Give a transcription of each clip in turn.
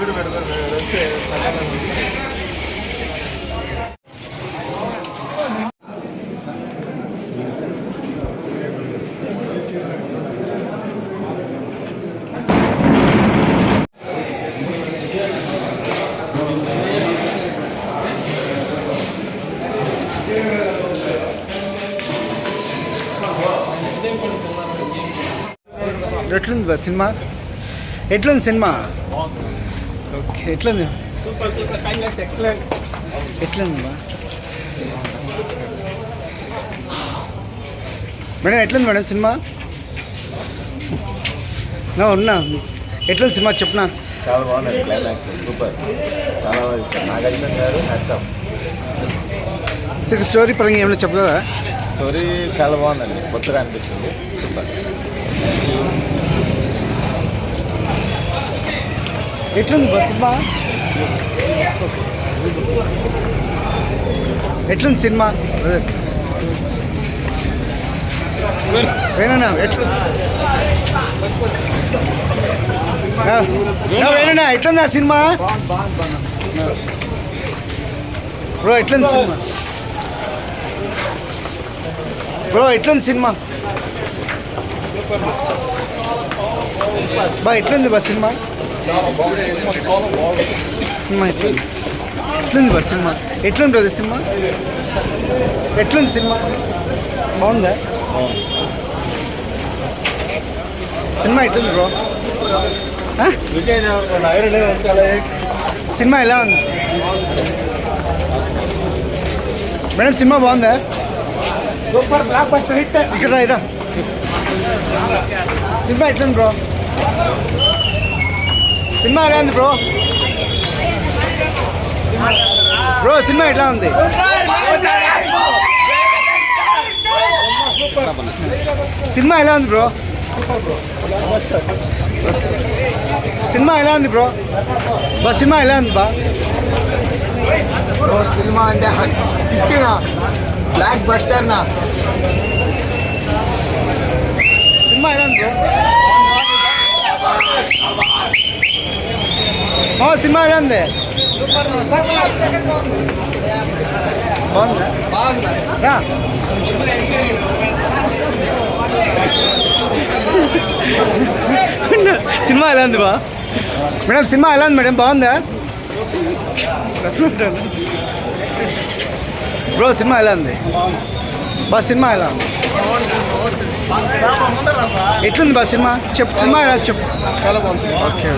బాగోదు కొంచెం చూడు పెట్టుకొని వస్తే చల్లగా ఉంది. ఎట్లుంది బా సినిమా ఎట్లుంది సినిమా ఓకే ఎట్లుంది సూపర్ సూపర్ ఫైనల్స్ ఎక్సలెంట్. ఎట్లుంది బా? మేడం ఎట్లుంది మేడం సినిమా? నా ఉన్నా. ఎట్లుంది సినిమా? చెప్పునా? చాలా బాగున్నది క్లైమాక్స్ సూపర్. చాలా బాగా ఇష్టం నాగార్జున గారు హ్యాట్సాప్ ఇంతకు స్టోరీ పరంగా ఏమైనా చెప్పగలరా? స్టోరీ చాలా బాగుందండి. కొత్తగా అనిపించింది. సూపర్. ఎట్లుంది బా సినిమా? ఎట్లుంది సినిమా? బ్రదర్ వేణనా ఎట్లు ఆ, ఆ, వేణనా ఎట్లుంది ఆ సినిమా? బ్రో ఎట్లుంది సినిమా? బ్రో ఎట్లుంది సినిమా? బా ఎట్లుంది బా సినిమా? సినిమా ఎట్లుంది? ఎట్లుంది బా సినిమా? ఎట్లుంది బ్రదర్ సినిమా? ఎట్లుంది సినిమా? బాగుందా? సినిమా ఎట్లుంది బ్రో? సినిమా ఎలా ఉంది? మేడం సినిమా బాగుందా? Super blockbuster hit. ఇక్కడ రా, సినిమా ఎట్లుంది బ్రో? సినిమా ఎలా ఉంది బ్రో? బ్రో సినిమా ఎట్లా ఉంది? సినిమా ఎలా ఉంది బ్రో? సినిమా ఎలా ఉంది బ్రో? బా సినిమా ఎలా ఉంది బా? సినిమా అంటే హిట్టిన బ్లాక్ బస్టర్ నా సినిమా ఎలా ఉంది బ్రో? ఓ సినిమా ఎలా ఉంది సినిమా ఎలా ఉంది బా మేడం సినిమా ఎలా ఉంది మేడం బాగుందా బ్రో సినిమా ఎలా ఉంది బా సినిమా ఎలా ఉంది ఎట్లుంది బా సినిమా? చెప్పు సినిమా చెప్పు చాలా బాగుంది ఓకే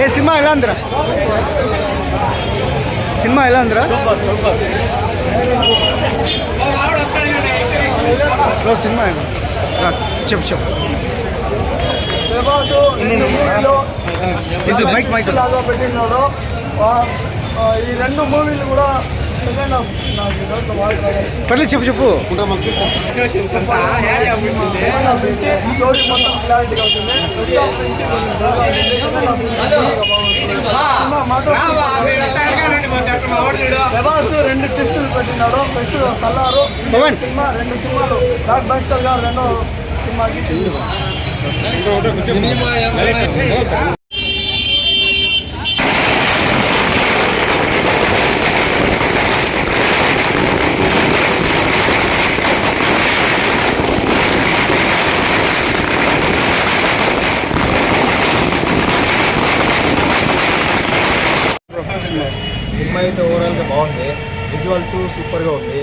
ఏ సినిమా ఎలా ఉందిరా? సినిమా ఎలా ఉందిరా? సినిమా చెప్పు చెప్పు. మైక్ మైక్ పెట్టినాడు. ఈ రెండు మూవీలు కూడా సెకండ్ హాఫ్ నాకు దాంట్లో బాగా రాలేదు. పర్లేదు చెప్పు చెప్పు. స్టోరీ మొత్తం క్లారిటీగా ఉంటుంది. ప్రభాస్ రెండు టెస్టులు పెట్టినాడు. ఫస్ట్ సల్లారు. సినిమా రెండు సినిమాలు. బ్లాక్ బస్టర్గా రెండో సినిమాకి సినిమా అయితే ఓవరాల్గా బాగుంది. విజువల్స్ సూపర్గా ఉంది.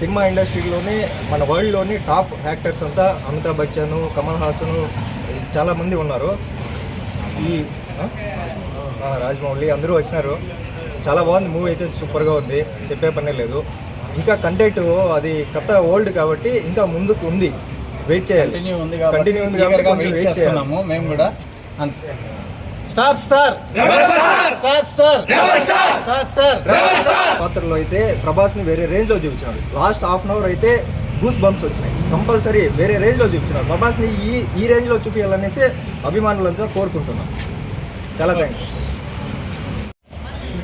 సినిమా ఇండస్ట్రీలోనే మన వరల్డ్లోని టాప్ యాక్టర్స్ అంతా అమితాబ్ బచ్చన్ కమల్ హాసన్ చాలా మంది ఉన్నారు. ఈ రాజమౌళి అందరూ వచ్చినారు. చాలా బాగుంది. మూవీ అయితే సూపర్గా ఉంది. చెప్పే పనే లేదు. ఇంకా కంటెంట్ అది కొత్త ఓల్డ్ కాబట్టి ఇంకా ముందుకు ఉంది. వెయిట్ చేయాలి. కంటిన్యూ ఉంది కాబట్టి వెయిట్ చేస్తున్నాము. మేము కూడా అంతే. Star star. Star star. Star star. పాత్రలో అయితే ప్రభాస్ని వేరే రేంజ్లో చూపించినాడు. లాస్ట్ హాఫ్ అన్ అవర్ అయితే గూస్ బంప్స్ వచ్చినాయి. కంపల్సరీ వేరే రేంజ్లో చూపించినాడు. ప్రభాస్ని ఈ ఈ రేంజ్లో చూపించాలనేసి అభిమానులంతా కోరుకుంటున్నాం. చాలా థ్యాంక్స్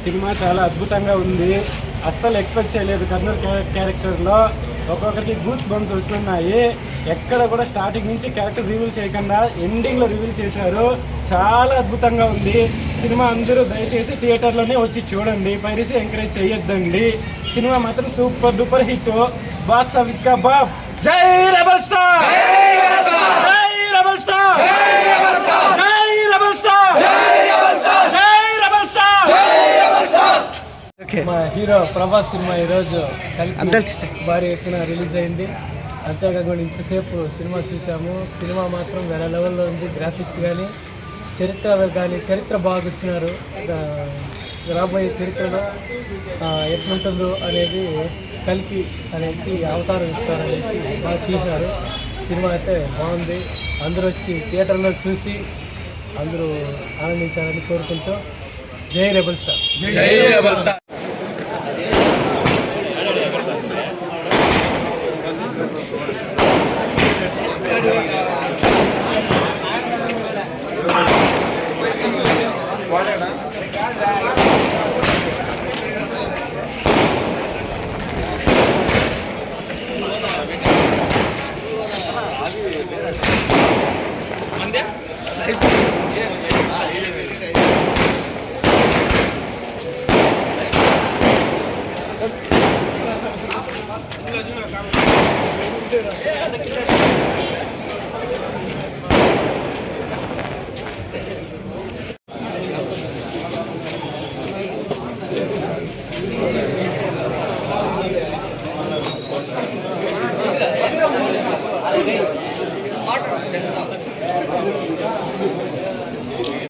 సినిమా చాలా అద్భుతంగా ఉంది. అస్సలు ఎక్స్పెక్ట్ చేయలేదు. కర్నూలు క్యా- క్యారెక్టర్లో ఒక్కొక్కరికి గూస్ బంప్స్ వస్తున్నాయి. ఎక్కడ కూడా స్టార్టింగ్ నుంచి క్యారెక్టర్ రివీల్ చేయకుండా ఎండింగ్లో రివీల్ చేశారు. చాలా అద్భుతంగా ఉంది. సినిమా అందరూ దయచేసి థియేటర్లోనే వచ్చి చూడండి. పైరసీ ఎంకరేజ్ చేయొద్దండి. సినిమా మాత్రం సూపర్ డూపర్ హిట్ బాక్స్ ఆఫీస్గా బాబ్. జై రెబల్ స్టార్ జై రెబల్ స్టార్ జై రెబల్ స్టార్ జై రెబల్ స్టార్ మా హీరో ప్రభాస్ సినిమా ఈరోజు కలిపి భారీ ఎత్తున రిలీజ్ అయింది. అంతేకాకుండా ఇంతసేపు సినిమా చూసాము. సినిమా మాత్రం వేరే లెవెల్లో ఉంది గ్రాఫిక్స్ కానీ చరిత్ర కానీ చరిత్ర బాగా ఇచ్చినారు దా- రాబోయే చరిత్రలో ఎట్లుంటుందో అనేది కలిపి అనేసి అవతారం ఇస్తారనేసి బాగా తీసినారు. సినిమా అయితే బాగుంది. అందరూ వచ్చి థియేటర్లో చూసి అందరూ ఆనందించాలని కోరుకుంటూ జై rebel star. Yeah, I'm gonna get that.